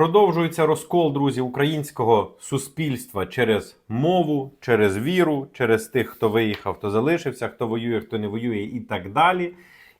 Продовжується розкол, друзі, українського суспільства через мову, через віру, через тих, хто виїхав, хто залишився, хто воює, хто не воює, і так далі.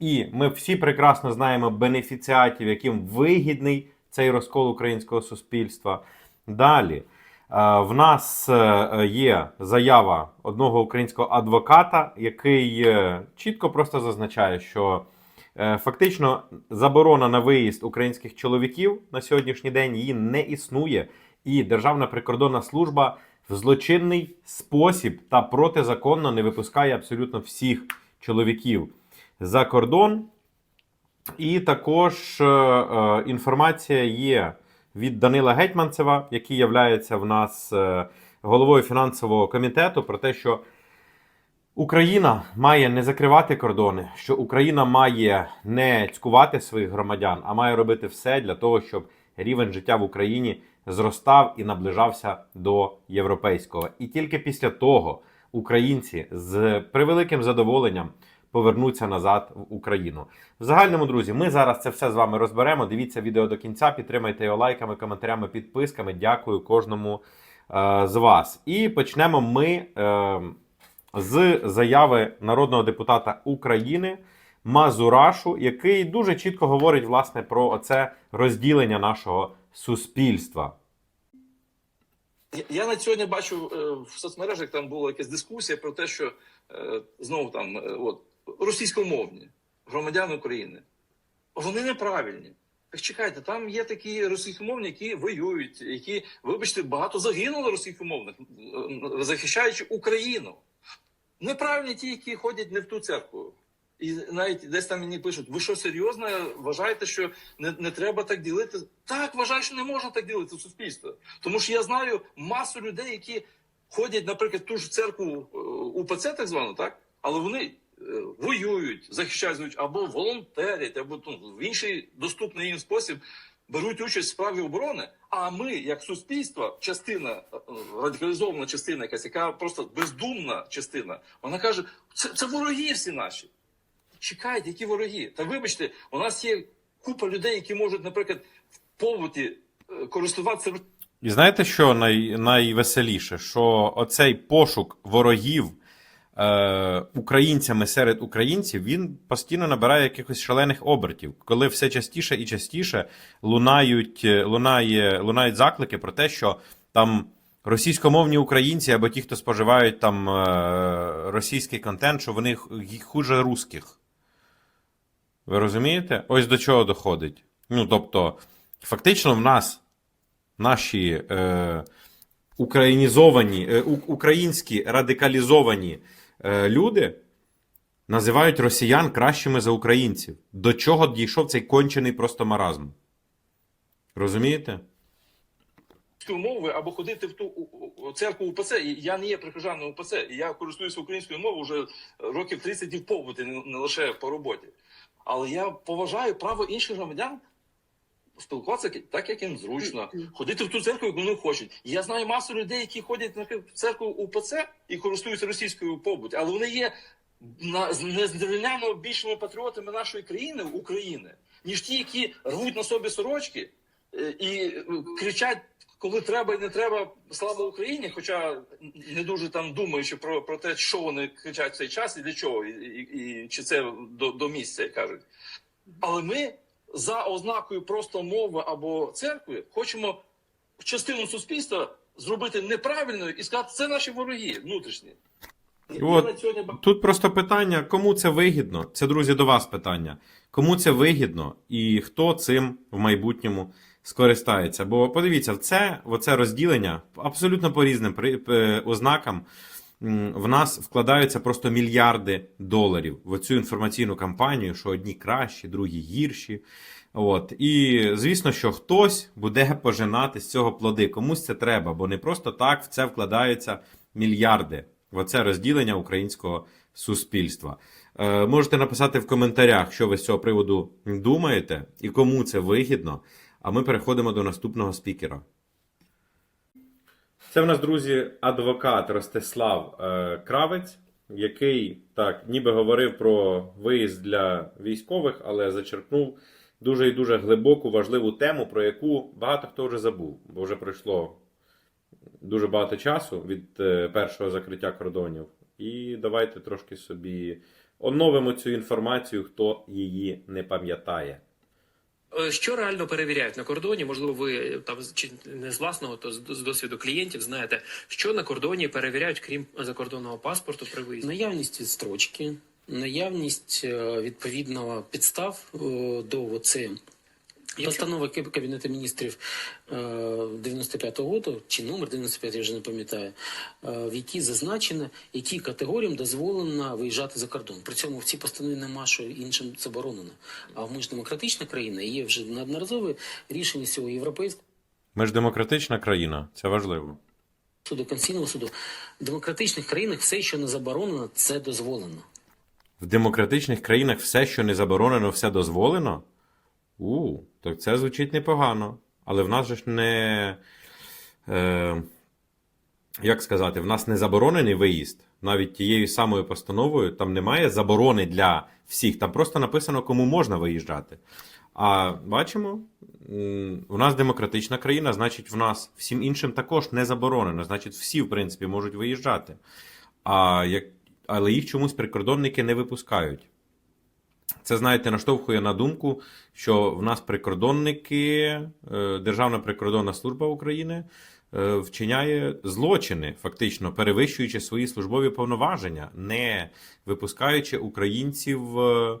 І ми всі прекрасно знаємо бенефіціатів, яким вигідний цей розкол українського суспільства. Далі е, в нас е, є заява одного українського адвоката, який е, чітко просто зазначає, що фактично заборона на виїзд українських чоловіків на сьогоднішній день її не існує, і Державна прикордонна служба в злочинний спосіб та протизаконно не випускає абсолютно всіх чоловіків за кордон. І також е, е, інформація є від Данила Гетьманцева, який є в нас е, головою фінансового комітету, про те, що Україна має не закривати кордони, що Україна має не цькувати своїх громадян, а має робити все для того, щоб рівень життя в Україні зростав і наближався до європейського. І тільки після того українці з превеликим задоволенням повернуться назад в Україну. В загальному, друзі, ми зараз це все з вами розберемо. Дивіться відео до кінця, підтримайте його лайками, коментарями, підписками. Дякую кожному е, з вас. І почнемо ми е, з заяви народного депутата України Мазурашу, який дуже чітко говорить власне про оце розділення нашого суспільства. Я- на сьогодні бачу е, в соцмережах там була якась дискусія про те, що е, знову там е, от російськомовні громадяни України. Вони неправильні. Так чекайте, там є такі російськомовні, які воюють, які, вибачте, багато загинуло російськомовних, захищаючи Україну. Неправильні ті, які ходять не в ту церкву. І навіть десь там мені пишуть: ви що серйозно вважаєте, що не, не треба так ділити? Так, вважаю, що не можна так ділити в суспільство. Тому що я знаю масу людей, які ходять, наприклад, в ту ж церкву е, УПЦ, так звану, так? Але вони е, воюють, захищають або волонтерять, або ну, в інший доступний їм спосіб беруть участь в справі оборони. А ми, як суспільство, частина е, радикалізована частина, якась яка просто бездумна частина, вона каже: це, це вороги всі наші. Чекайте, які вороги? Та вибачте, у нас є купа людей, які можуть, наприклад, в побуті е, користуватися І знаєте, що най, найвеселіше? Що оцей пошук ворогів е, українцями серед українців він постійно набирає якихось шалених обертів, коли все частіше і частіше лунають, е, лунає, лунають заклики про те, що там російськомовні українці або ті, хто споживають там е, російський контент, що вони хуже русських. Ви розумієте? Ось до чого доходить. Ну, тобто, фактично, в нас наші е, українізовані, е, українські радикалізовані люди називають росіян кращими за українців. До чого дійшов цей кончений просто маразм? Розумієте? мовою або ходити в ту церкву УПЦ. Я не є прихожаном УПЦ, і я користуюся українською мовою вже років 30 і в не лише по роботі. Але я поважаю право інших громадян спілкуватися так, як їм зручно, ходити в ту церкву, яку вони хочуть. Я знаю масу людей, які ходять в церкву УПЦ і користуються російською побуті, але вони є на незрівняно більшими патріотами нашої країни України, ніж ті, які рвуть на собі сорочки е, і е, кричать, коли треба і не треба слава Україні, хоча не дуже там думаючи про, про те, що вони кричать в цей час і для чого, і, і, і чи це до, до місця, як кажуть. Але ми за ознакою просто мови або церкви хочемо частину суспільства зробити неправильною і сказати, це наші вороги внутрішні. І от сьогодні Тут просто питання, кому це вигідно? Це, друзі, до вас питання. Кому це вигідно і хто цим в майбутньому скористається? Бо подивіться, це, оце розділення абсолютно по різним е, ознакам в нас вкладаються просто мільярди доларів в цю інформаційну кампанію, що одні кращі, другі гірші. От. І звісно, що хтось буде пожинати з цього плоди. Комусь це треба, бо не просто так в це вкладаються мільярди в оце розділення українського суспільства. Е, можете написати в коментарях, що ви з цього приводу думаєте і кому це вигідно. А ми переходимо до наступного спікера. Це в нас, друзі, адвокат Ростислав е, Кравець, який так ніби говорив про виїзд для військових, але зачерпнув дуже і дуже глибоку, важливу тему, про яку багато хто вже забув, бо вже пройшло дуже багато часу від е, першого закриття кордонів. І давайте трошки собі оновимо цю інформацію, хто її не пам'ятає. Е, Що реально перевіряють на кордоні? Можливо, ви е, там чи не з власного, то з досвіду клієнтів знаєте, що на кордоні перевіряють, крім закордонного паспорту при виїзді. Наявність відстрочки, наявність е, відповідного підстав до оце постанови Каб- Кабінету міністрів е, 95-го року, чи номер 95, я вже не пам'ятаю, е, в якій зазначено, які категоріям дозволено виїжджати за кордон. При цьому в цій постанові нема, що іншим заборонено. А ми ж демократична країна, і є вже неодноразове рішення цього європейського. Ми ж демократична країна, це важливо. Суду Конституційного суду в демократичних країнах все, що не заборонено, це дозволено. В демократичних країнах все, що не заборонено, все дозволено. У, так це звучить непогано. Але в нас же ж не. Е, як сказати, в нас не заборонений виїзд. Навіть тією самою постановою там немає заборони для всіх. Там просто написано, кому можна виїжджати. А бачимо, у нас демократична країна, значить, в нас всім іншим також не заборонено. Значить, всі, в принципі, можуть виїжджати. А як... Але їх чомусь прикордонники не випускають. Це, знаєте, наштовхує на думку, що в нас прикордонники, е, Державна прикордонна служба України е, вчиняє злочини, фактично перевищуючи свої службові повноваження, не випускаючи українців е,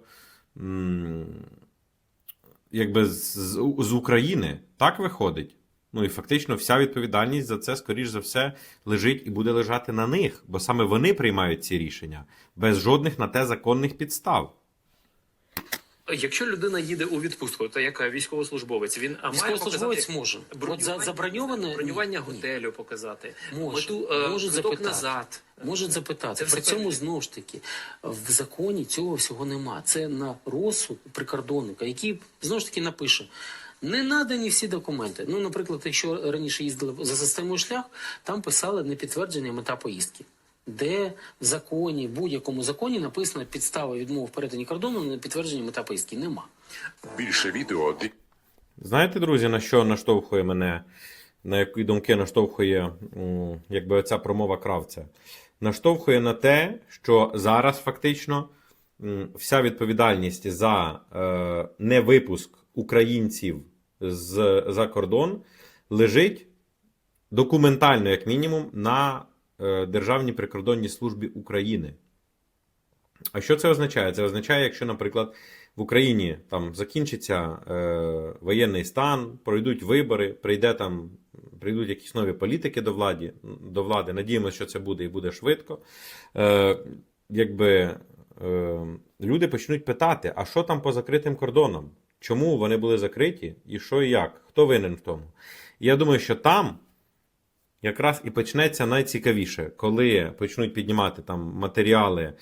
якби з, з, з України. Так виходить. Ну і фактично вся відповідальність за це, скоріш за все, лежить і буде лежати на них, бо саме вони приймають ці рішення без жодних на те законних підстав. Якщо людина їде у відпустку, то як військовослужбовець, він а, Військовослужбовець показати може. От за бронювання, заброньоване бронювання Ні. готелю показати, Може, мету, е, можуть запитати. назад. Можуть запитати. Це все При цьому перевірено. знову ж таки в законі цього всього нема. Це на розсуд прикордонника, який знову ж таки напише. Не надані всі документи. Ну, наприклад, якщо раніше їздили за системою шлях, там писали непідтвердження мета поїздки. Де в законі, в будь-якому законі написано підстава відмови в перетині кордону на підтвердження мета поїздки. Нема. Більше відео Знаєте, друзі, на що наштовхує мене, на які думки наштовхує якби оця промова кравця? Наштовхує на те, що зараз фактично вся відповідальність за е, невипуск українців з, за кордон лежить документально, як мінімум, на Державній прикордонній службі України. А що це означає? Це означає, якщо, наприклад, в Україні там закінчиться е, воєнний стан, пройдуть вибори, прийде там, прийдуть якісь нові політики до влади, до влади. Надіємося, що це буде і буде швидко. Е, якби е, люди почнуть питати, а що там по закритим кордонам? Чому вони були закриті, і що і як? Хто винен в тому? Я думаю, що там якраз і почнеться найцікавіше, коли почнуть піднімати там матеріали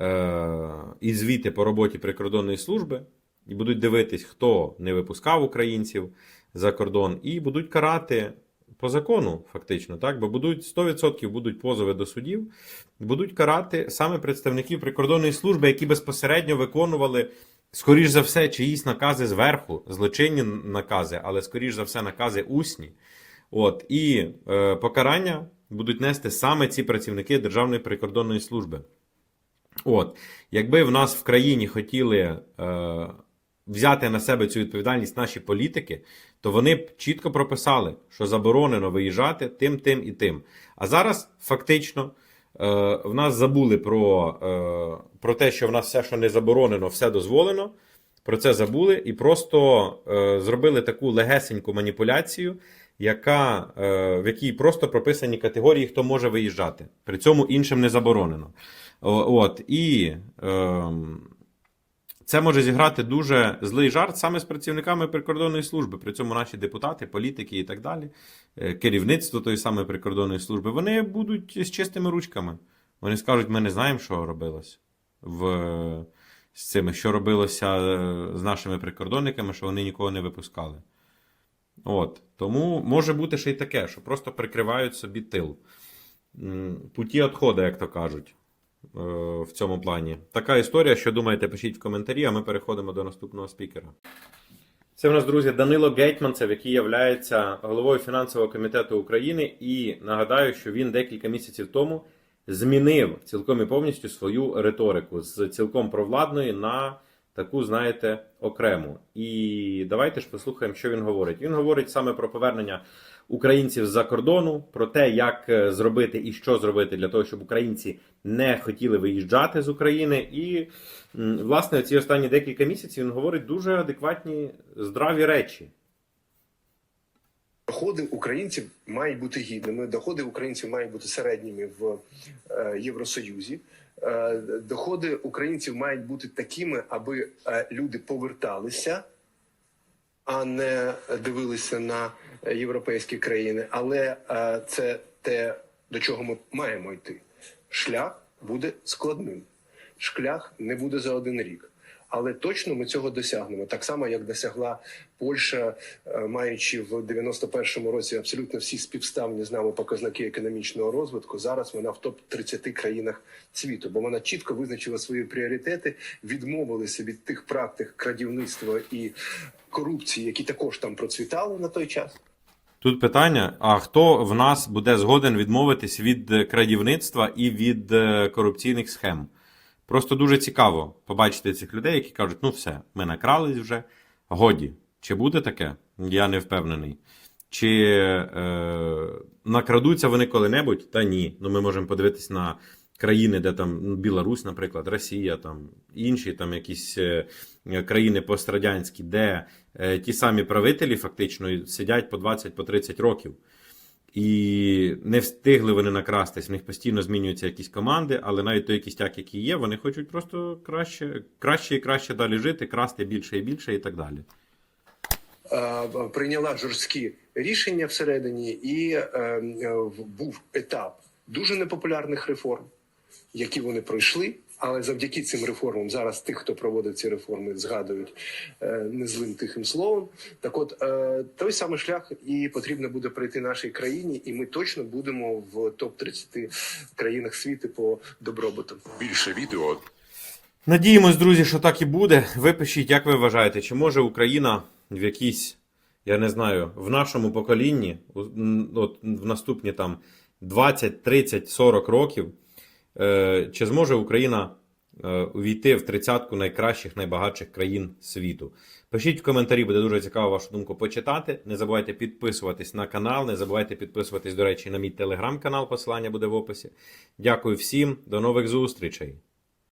е- і звіти по роботі прикордонної служби, і будуть дивитись, хто не випускав українців за кордон, і будуть карати по закону, фактично, так? Бо будуть 100% будуть позови до судів, будуть карати саме представників прикордонної служби, які безпосередньо виконували. Скоріш за все, чиїсь накази зверху, злочинні накази, але скоріш за все, накази усні. От, і е, покарання будуть нести саме ці працівники Державної прикордонної служби. От, якби в нас в країні хотіли е, взяти на себе цю відповідальність наші політики, то вони б чітко прописали, що заборонено виїжджати тим, тим і тим. А зараз фактично е, в нас забули про, е, про те, що в нас все, що не заборонено, все дозволено. Про це забули і просто е, зробили таку легесеньку маніпуляцію, яка, е, в якій просто прописані категорії, хто може виїжджати. При цьому іншим не заборонено. От, і е, це може зіграти дуже злий жарт саме з працівниками прикордонної служби. При цьому наші депутати, політики і так далі, е, керівництво тої самої прикордонної служби, вони будуть з чистими ручками. Вони скажуть, ми не знаємо, що робилось в, з цими, що робилося е, з нашими прикордонниками, що вони нікого не випускали. От. Тому може бути ще й таке, що просто прикривають собі тил. Путі відходу, як то кажуть, е, в цьому плані. Така історія, що думаєте, пишіть в коментарі, а ми переходимо до наступного спікера. Це в нас, друзі, Данило Гетьманцев, який є головою фінансового комітету України. І нагадаю, що він декілька місяців тому змінив цілком і повністю свою риторику з цілком провладної на таку, знаєте, окрему. І давайте ж послухаємо, що він говорить. Він говорить саме про повернення українців з-за кордону, про те, як е, зробити і що зробити для того, щоб українці не хотіли виїжджати з України. І власне ці останні декілька місяців він говорить дуже адекватні, здраві речі. Доходи українців мають бути гідними. Доходи українців мають бути середніми в е, Євросоюзі. Е, доходи українців мають бути такими, аби е, люди поверталися, а не дивилися на європейські країни. Але це те, до чого ми маємо йти. Шлях буде складним. Шлях не буде за один рік. Але точно ми цього досягнемо. Так само, як досягла Польща, е, маючи в 91-му році абсолютно всі співставні з нами показники економічного розвитку. Зараз вона в топ 30 країнах світу, бо вона чітко визначила свої пріоритети, відмовилися від тих практик крадівництва і корупції, які також там процвітали на той час. Тут питання: а хто в нас буде згоден відмовитись від крадівництва і від е, корупційних схем? Просто дуже цікаво побачити цих людей, які кажуть: ну все, ми накрались вже. Годі. Чи буде таке? Я не впевнений. Чи е, накрадуться вони коли-небудь? Та ні. Ну ми можемо подивитись на країни, де там ну, Білорусь, наприклад, Росія, там інші там якісь е, країни пострадянські, де е, ті самі правителі фактично сидять по 20 по років. І не встигли вони накрастись, в них постійно змінюються якісь команди, але навіть той кістяк, який є, вони хочуть просто краще, краще і краще далі жити, красти більше і більше і так далі. е, прийняла жорсткі рішення всередині, і е, е, був етап дуже непопулярних реформ, які вони пройшли. Але завдяки цим реформам зараз тих, хто проводить ці реформи, згадують е, незлим тихим словом. Так, от е, той самий шлях і потрібно буде пройти нашій країні, і ми точно будемо в топ 30 країнах світу по добробуту. Більше відео Надіємось, друзі, що так і буде. Ви пишіть, як ви вважаєте, чи може Україна в якійсь, я не знаю, в нашому поколінні, у- от в наступні там 20, 30, 40 років, чи зможе Україна е, увійти в тридцятку найкращих, найбагатших країн світу? Пишіть в коментарі, буде дуже цікаво вашу думку почитати. Не забувайте підписуватись на канал, не забувайте підписуватись, до речі, на мій телеграм-канал, посилання буде в описі. Дякую всім, до нових зустрічей!